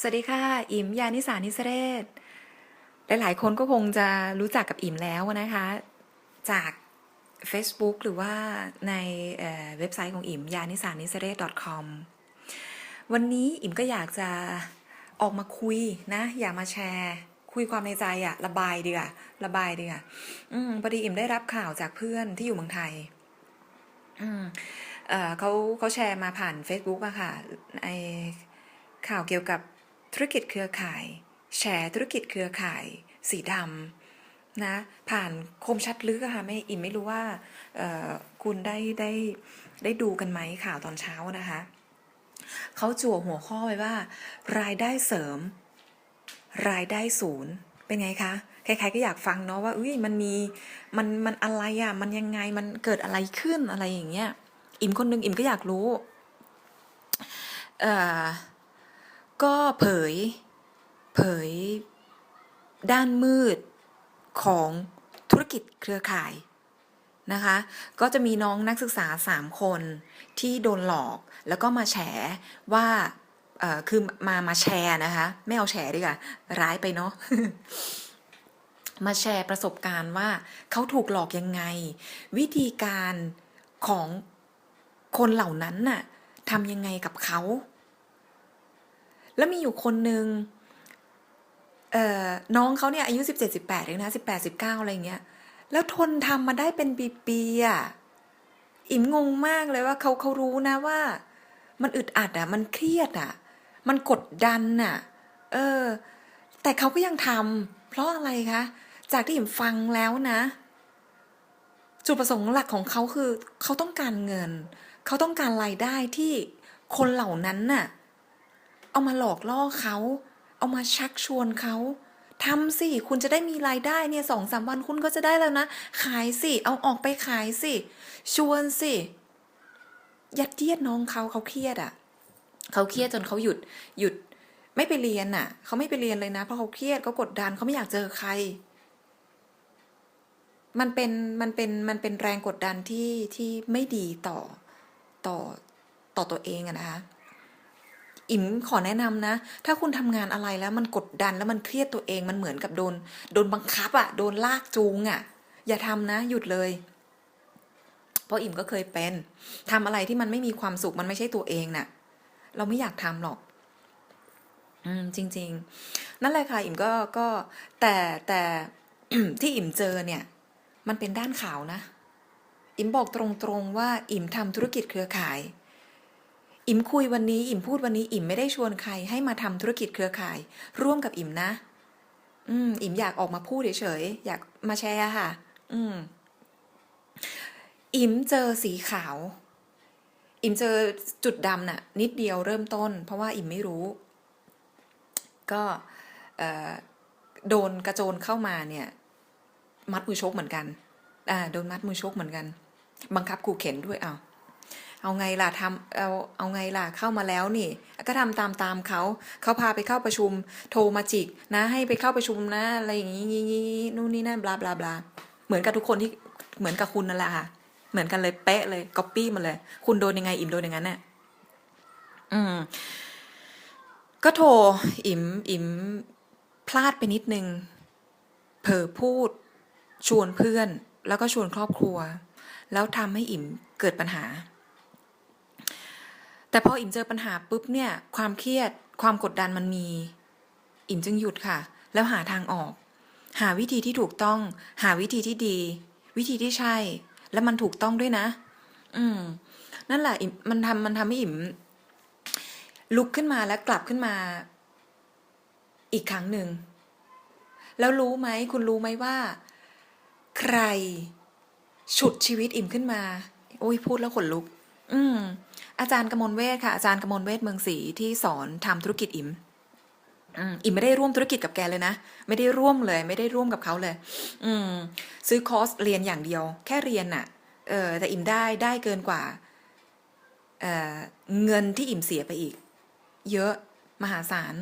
สวัสดีค่ะ อิมยานิสานิสเรศ หลาย ๆ คนก็คงจะรู้จักกับอิมแล้วนะคะ จาก Facebook หรือว่าในเเว็บไซต์ของอิมยานิสานิสเรศ .com วันนี้อิมก็อยากจะออกมาคุยนะ อยากมาแชร์ คุยความในใจอะระบายดีกว่าระบายดีกว่าอืมพอดีอิมได้รับข่าวจากเพื่อนที่อยู่เมืองไทย อืมเออเขาเขาแชร์มาผ่าน Facebook อะค่ะไอข่าวเกี่ยวกับ ธุรกิจเครือข่าย แชร์ธุรกิจเครือข่าย สีดำนะผ่านคมชัดลึกค่ะไม่อิมไม่รู้ว่าคุณได้ได้ได้ดูกันไหมข่าวตอนเช้านะคะเขาจั่วหัวข้อไว้ว่า รายได้เสริม รายได้ศูนย์เป็นไงคะใครๆก็อยากฟังเนาะว่าอุ้ยมันมีมันมันอะไรอะ่ะมันยังไงมันเกิดอะไรขึ้นอะไรอย่างเงี้ย อิมคนนึงอิมก็อยากรู้ เอ่อ ก็เผย เผย ด้านมืดของธุรกิจเครือข่ายนะคะ ก็จะมีน้องนักศึกษาสามคนที่โดนหลอกแล้วก็มาแฉว่าคือมามาแชร์นะคะ ไม่เอาแฉดีกว่าร้ายไปเนาะมาแชร์ประสบการณ์ว่าเขาถูกหลอกยังไง วิธีการของคนเหล่านั้นน่ะทำยังไงกับเขา แล้วมีอยู่คนหนึ่งเอ่อน้องเขาเนี่ยอายุสิบเจ็ดสิบแปดเองนะสิบแปดสิบเก้าอะไรเงี้ย แล้วทนทำมาได้เป็นปีๆอะอิมงงมากเลยว่าเขาเขารู้นะว่า มันอึดอัดอะ มันเครียดอะ มันกดดันอะ เออ แต่เขาก็ยังทำเพราะอะไรคะ จากที่อิมฟังแล้วนะ จุดประสงค์หลักของเขาคือ เขาต้องการเงิน เขาต้องการรายได้ที่คนเหล่านั้นน่ะ เอามาหลอกล่อเขา เอามาชักชวนเขาทำสิคุณจะได้มีรายได้เนี่ยสองสามวันคุณก็จะได้แล้วนะ ขายสิ เอาออกไปขายสิ ชวนสิ ยัดเยียดน้องเขาเขาเครียดอะเขาเครียดจนเขาหยุดหยุดไม่ไปเรียนน่ะเขาไม่ไปเรียนเลยนะ เพราะเขาเครียดเขากดดันเขาไม่อยากเจอใคร มันเป็นมันเป็นมันเป็นแรงกดดันที่ที่ไม่ดีต่อต่อต่อตัวเองอะนะคะ อิมขอแนะนำนะ ถ้าคุณทำงานอะไรแล้วมันกดดันแล้วมันเครียดตัวเองมันเหมือนกับโดน โดนบังคับอะโดนลากจูงอะอย่าทำนะ หยุดเลย เพราะอิมก็เคยเป็นทำอะไรที่มันไม่มีความสุขมันไม่ใช่ตัวเองน่ะ เราไม่อยากทำหรอก อืม จริง ๆ นั่นแหละค่ะ อิมก็ก็ แต่แต่ที่อิมเจอเนี่ย มันเป็นด้านขาวนะ อิมบอกตรงๆว่า อิมทำธุรกิจเครือข่าย อิมคุยวันนี้ อิมพูดวันนี้ อิมไม่ได้ชวนใครให้มาทำธุรกิจเครือข่าย ร่วมกับอิมนะ อืม อิมอยากออกมาพูดเฉยๆอยากมาแชร์ค่ะ อืม อิมเจอสีขาว อิมเจอจุดดำน่ะ นิดเดียวเริ่มต้น เพราะว่าอิมไม่รู้ ก็โดนกระโจนเข้ามาเนี่ย มัดมือชกเหมือนกัน อ่า โดนมัดมือชกเหมือนกัน บังคับขู่เข็นด้วยเอา เอาไงล่ะทำเอาเอาไงล่ะเข้ามาแล้วนี่ ก็ทำตามตามเขาเขาพาไปเข้าประชุม โทรมาจิกนะให้ไปเข้าประชุมนะอะไรอย่างงี้นู่นนี่นั่นบลาบลาบลาเหมือนกับทุกคนที่เหมือนกับคุณนั่นแหละค่ะ เหมือนกันเลยเป๊ะเลยก๊อปปี้มาเลย คุณโดนยังไงอิ่มโดนอย่างนั้นเนี่ยอืม ก็โทรอิ่มอิ่มพลาดไปนิดนึงเผลอพูด ชวนเพื่อน แล้วก็ชวนครอบครัว แล้วทำให้อิ่มเกิดปัญหา แต่พออิ่มเจอปัญหาปุ๊บเนี่ยความเครียดความกดดันมันมี อิ่มจึงหยุดค่ะ แล้วหาทางออก หาวิธีที่ถูกต้อง หาวิธีที่ดี วิธีที่ใช่ และมันถูกต้องด้วยนะ อืม นั่นแหละอิ่มมันทำมันทำให้อิ่ม ลุกขึ้นมาแล้วกลับขึ้นมา อีกครั้งหนึ่ง แล้วรู้ไหมคุณรู้ไหมว่า ใคร ฉุดชีวิตอิ่มขึ้นมา โอ้ยพูดแล้วขนลุก อืม อาจารย์กมลเวทค่ะอาจารย์กมลเวทเมืองศรีที่สอนทำธุรกิจอิมอิมไม่ได้ร่วมธุรกิจกับแกเลยนะ ไม่ได้ร่วมเลย ไม่ได้ร่วมกับเขาเลย อืม ซื้อคอร์สเรียนอย่างเดียว แค่เรียนน่ะเออแต่อิมได้ได้เกินกว่าเออเงินที่อิ่มเสียไปอีก เยอะมหาศาล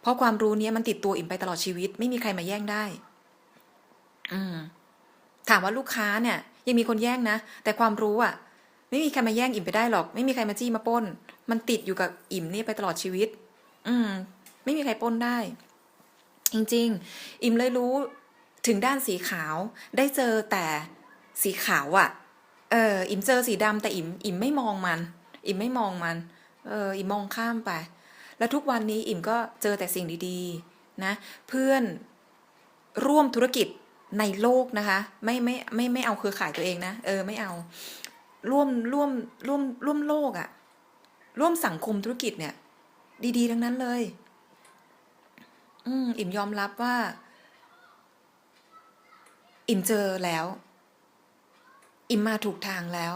เพราะความรู้นี้มันติดตัวอิ่มไปตลอดชีวิต ไม่มีใครมาแย่งได้ อืมถามว่าลูกค้าเนี่ย ยังมีคนแย่งนะ แต่ความรู้อะ ไม่มีใครมาแย่งอิ่มไปได้หรอก ไม่มีใครมาจี้มาป้น มันติดอยู่กับอิ่มนี่ไปตลอดชีวิต อืม ไม่มีใครป้นได้ จริง ๆ อิมเลยรู้ถึงด้านสีขาว ได้เจอแต่สีขาวอะ่ะ เออ อิมเจอสีดำแต่อิมอิมไม่มองมัน อิมไม่มองมัน เออ อิมมองข้ามไป แล้วทุกวันนี้อิมก็เจอแต่สิ่งดีๆ นะ เพื่อนร่วมธุรกิจในโลกนะคะ ไม่ไม่ไม่ไม่เอาเครือข่ายตัวเองนะ เออ ไม่เอา ร่วมร่วมร่วมร่วมโลกอะร่วมสังคมธุรกิจเนี่ย ดี ๆ ทั้งนั้นเลย อืมอิ่มยอมรับว่า อิ่มเจอแล้ว อิ่มมาถูกทางแล้ว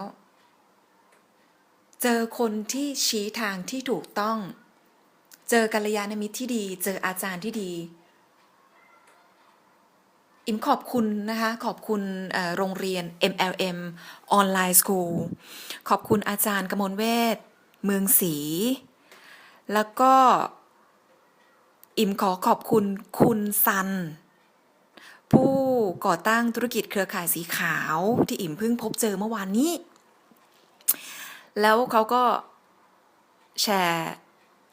เจอคนที่ชี้ทางที่ถูกต้อง เจอกัลยาณมิตรที่ดี เจออาจารย์ที่ดี อิมขอบคุณนะคะ ขอบคุณโรงเรียน MLM ออนไลน์สคูลขอบคุณอาจารย์กมลเวทเมืองศรีแล้วก็อิมขอขอบคุณคุณซัน ผู้ก่อตั้งธุรกิจเครือข่ายสีขาวที่อิมเพิ่งพบเจอเมื่อวานนี้ แล้วเขาก็แชร์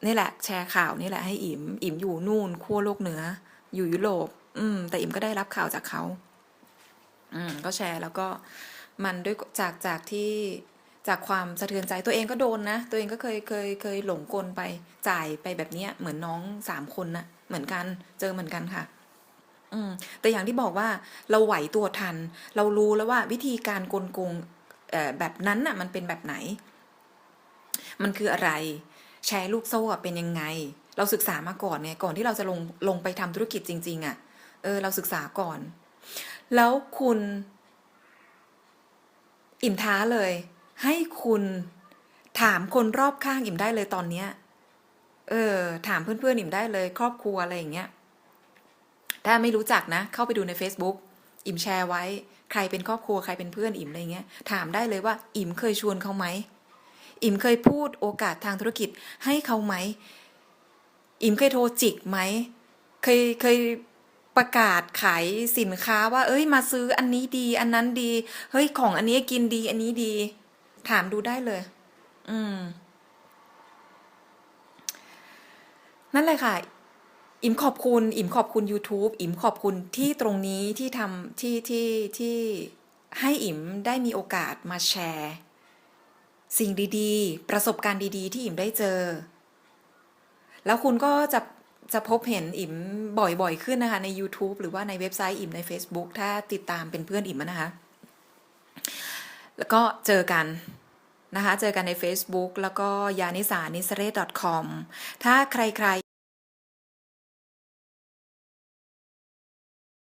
นี่แหละ แชร์ข่าวนี่แหละให้อิม อิมอยู่นู่นขั้วโลกเหนือ อยู่ยุโรปอืม แต่อิมก็ได้รับข่าวจากเขา อืม ก็แชร์แล้วก็มันด้วยจากจากที่จากความสะเทือนใจตัวเองก็โดนนะ ตัวเองก็เคยเคยเคยหลงกลไปจ่ายไปแบบเนี้ย เหมือนน้องสามคนนะเหมือนกันเจอเหมือนกันค่ะ อืม แต่อย่างที่บอกว่าเราไหวตัวทัน เรารู้แล้วว่าวิธีการกลโกงแบบนั้นน่ะ มันเป็นแบบไหน มันคืออะไร แชร์ลูกโซ่เป็นยังไง เราศึกษามาก่อนไงก่อนที่เราจะลงลงไปทำธุรกิจจริง ๆอะ เออ เราศึกษาก่อน แล้วคุณ อิ่มท้าเลย ให้คุณถามคนรอบข้างอิ่มได้เลยตอนเนี้ย เออ ถามเพื่อนๆอิ่มได้เลย ครอบครัวอะไรอย่างเงี้ย ถ้าไม่รู้จักนะ เข้าไปดูใน Facebook อิ่มแชร์ไว้ ใครเป็นครอบครัวใครเป็นเพื่อนอิ่มอะไรเงี้ย ถามได้เลยว่า อิ่มเคยชวนเขาไหม อิ่มเคยพูดโอกาสทางธุรกิจให้เขาไหม อิมเคยโทรจิกไหม เคยเคยประกาศขายสินค้าว่า เอ้ยมาซื้ออันนี้ดี อันนั้นดี เฮ้ยของอันนี้กินดี อันนี้ดี ถามดูได้เลย อืม นั่นเลยค่ะ อิมขอบคุณ อิมขอบคุณ YouTube อิมขอบคุณที่ตรงนี้ที่ทำที่ที่ที่ให้อิมได้มีโอกาสมาแชร์ สิ่งดี ๆ ประสบการณ์ดี ๆ ที่อิมได้เจอ แล้วคุณก็จะจะพบเห็นอิมบ่อยๆขึ้นนะคะ ใน YouTube หรือว่าในเว็บไซต์อิมใน Facebook ถ้าติดตามเป็นเพื่อนอิมนะคะ แล้วก็เจอกันนะคะ เจอกันใน Facebook แล้วก็ยานิสานิสเร่ .com ถ้าใครๆ